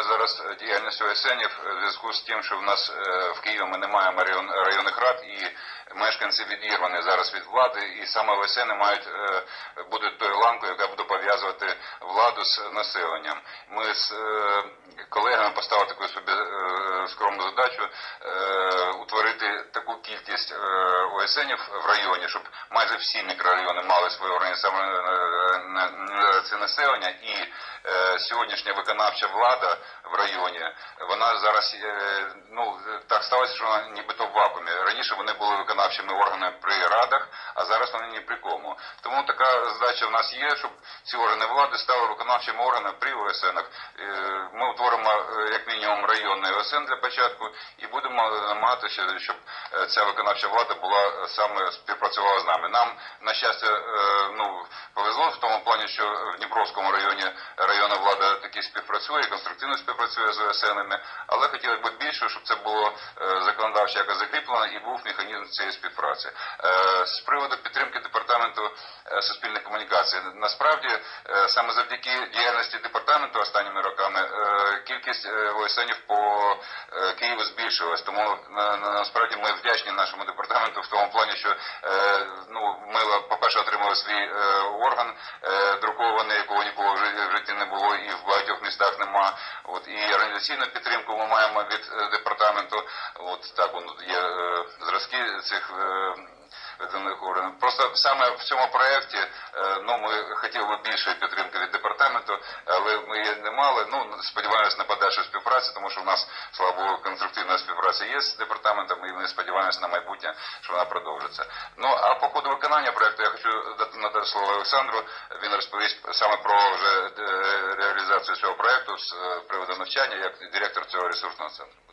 проблеми зараз діяльність ОСНів в зв'язку з тим, що в нас е, в Києві ми не маємо район, районних рад і мешканці відірвані зараз від влади, і саме ОСН мають будуть тою ланкою, яка буде пов'язувати владу з населенням. Ми з е, колегами поставили таку собі е, скромну задачу е, утворити таку кількість е, ОСНів в районі, щоб майже всі мікрорайони мали свої органи самоорганізації населення і е, сьогоднішня виконавча влада в районі, вона зараз е, ну так сталося, що вона нібито в вакуумі. Раніше вони були виконавчими органами при радах, а зараз вони ні при кому. Тому така задача в нас є, щоб ці органи влади стали виконавчими органами при ОСНах. Е, Ми утворимо е, як мінімум районний ОСН для початку і будемо намагатися, щоб е, ця виконавча влада була е, саме співпрацювала з нами. Нам на щастя е, ну повезло в тому плані, що в Дніпровському районі районна влада таки співпрацює, конструктивно співпрацює з ОСНами, але хотілося б більше, щоб це було е, законодавчо якось закріплено і був механізм цієї співпраці. Е, З приводу підтримки департаменту е, суспільних комунікацій, насправді саме завдяки діяльності департаменту останніми роками кількість ОСНів по Києву збільшилась. Тому на- на- насправді ми вдячні нашому департаменту в тому плані, що ну ми по-перше отримали свій орган друкований, якого ніколи в житті не було, і в багатьох нема. От і організаційну підтримку ми маємо від е, департаменту. От так воно є е, зразки цих. Виданих органів. Просто саме в цьому проєкті е, ну, ми хотіли більшої підтримки від департаменту, але ми її не мали. Ну, сподіваємось на подальшу співпрацю, тому що в нас, слава Богу, конструктивна співпраця є з департаментом, і ми сподіваємося на майбутнє, що вона продовжиться. Ну, а по ходу виконання проєкту я хочу дати надати слово Олександру. Він розповість саме про вже е, реалізацію цього проєкту з е, приводу навчання, як директор цього ресурсного центру.